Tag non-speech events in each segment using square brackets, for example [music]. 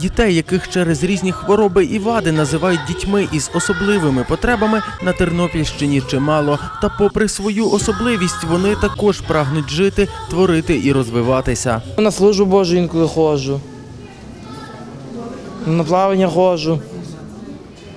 Дітей, яких через різні хвороби і вади називають дітьми із особливими потребами, на Тернопільщині чимало. Та, попри свою особливість, вони також прагнуть жити, творити і розвиватися. На службу Божу інколи ходжу. На плавання ходжу.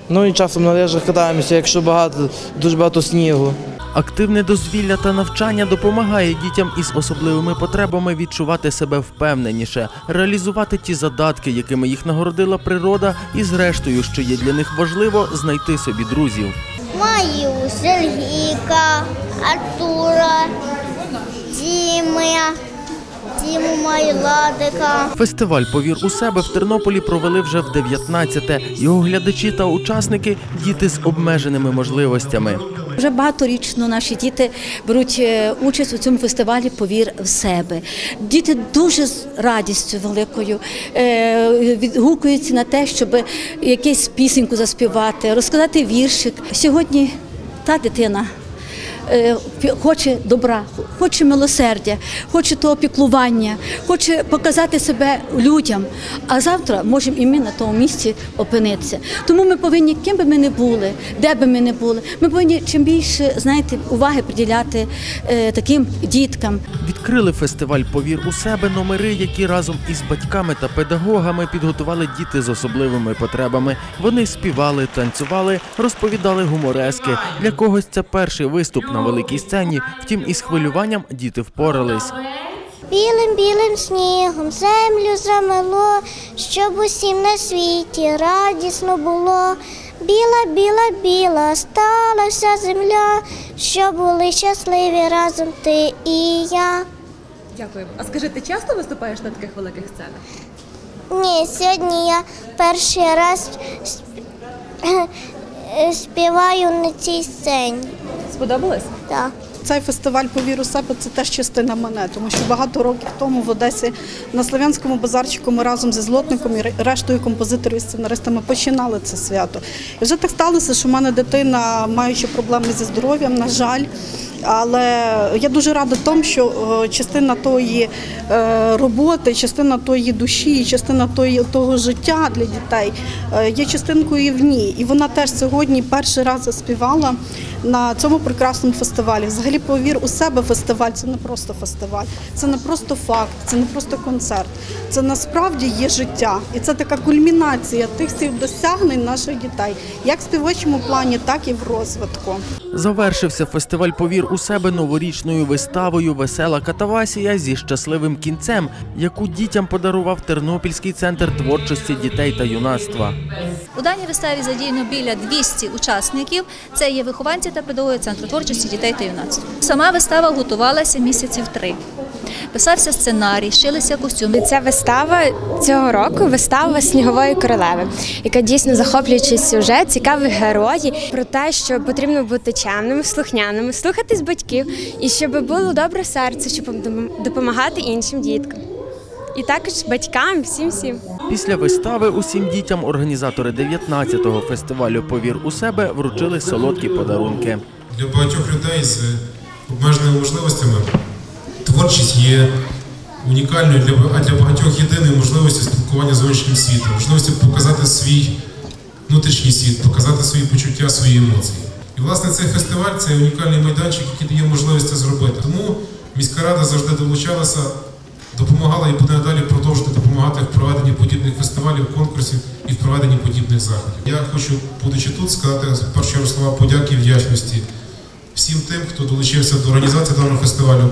Ну і часом на лижах катаємося, якщо багато, дуже багато снігу. Активне дозвілля та навчання допомагає дітям із особливими потребами відчувати себе впевненіше, реалізувати ті задатки, якими їх нагородила природа, і зрештою, що є для них важливо, знайти собі друзів. Маю Сергійка, Артура, Дімя, Діму маю Ладика. Фестиваль Повір у себе в Тернополі провели вже в 19-те. Його глядачі та учасники діти з обмеженими можливостями. Вже багаторічно наші діти беруть е, участь у цьому фестивалі Повір в себе. Діти дуже з радістю великою е, відгукуються на те, щоб якусь пісеньку заспівати, розказати віршик. Сьогодні та дитина. Е, Хоче добра, хоче милосердя, хоче того піклування, хоче показати себе людям. А завтра можемо і ми на тому місці опинитися. Тому ми повинні, ким би ми не були, де би ми не були, ми повинні чим більше знаєте, уваги приділяти е, таким діткам. Відкрили фестиваль Повір у себе номери, які разом із батьками та педагогами підготували діти з особливими потребами. Вони співали, танцювали, розповідали гуморески. Для когось це перший виступ на великій сцені. Втім, із хвилюванням діти впорались. Білим білим снігом землю замело, щоб усім на світі радісно було. Біла, біла, біла сталася земля, щоб були щасливі разом ти і я. Дякую. А скажи, ти часто виступаєш на таких великих сценах? Ні, сьогодні я перший раз сп- [clears throat] співаю на цій сцені. Сподобалось? Так. Цей фестиваль «Повір у себе» – це теж частина мене, тому що багато років тому в Одесі на Слов'янському базарчику ми разом зі Злотником і рештою композиторів і сценаристами починали це свято. І вже так сталося, що в мене дитина, маючи проблеми зі здоров'ям, на жаль. Але я дуже рада тому, що е, частина тої е, роботи, частина тої душі, частина тої, того життя для дітей е, є частинкою і в ній. І вона теж сьогодні перший раз заспівала на цьому прекрасному фестивалі. Взагалі, повір у себе фестиваль це не просто фестиваль, це не просто факт, це не просто концерт. Це насправді є життя. І це така кульмінація тих всіх досягнень наших дітей, як в співочому плані, так і в розвитку. Завершився фестиваль Повір у себе новорічною виставою Весела Катавасія зі щасливим кінцем, яку дітям подарував Тернопільський центр творчості дітей та юнацтва. У даній виставі задіяно біля 200 учасників. Це є вихованці та педагоги центру творчості дітей та юнацтва. Сама вистава готувалася місяців три. Писався сценарій, шилися костюми. Ця вистава цього року вистава снігової королеви, яка дійсно захоплюючий сюжет, цікаві герої про те, що потрібно бути чемними, слухняними, слухатись батьків і щоб було добре серце, щоб допомагати іншим діткам. І також батькам, всім всім. Після вистави усім дітям організатори 19-го фестивалю Повір у себе вручили солодкі подарунки. Для багатьох людей з обмеженими можливостями творчість є унікальною, для, а для багатьох єдиною можливістю спілкування з зовнішнім світом, можливістю показати свій внутрішній світ, показати свої почуття, свої емоції. І власне цей фестиваль це унікальний майданчик, який дає можливість це зробити. Тому міська рада завжди долучалася, допомагала і буде надалі продовжувати допомагати в проведенні подібних фестивалів, конкурсів і в проведенні подібних заходів. Я хочу, будучи тут, сказати в слова подяки і вдячності всім тим, хто долучився до організації даного фестивалю.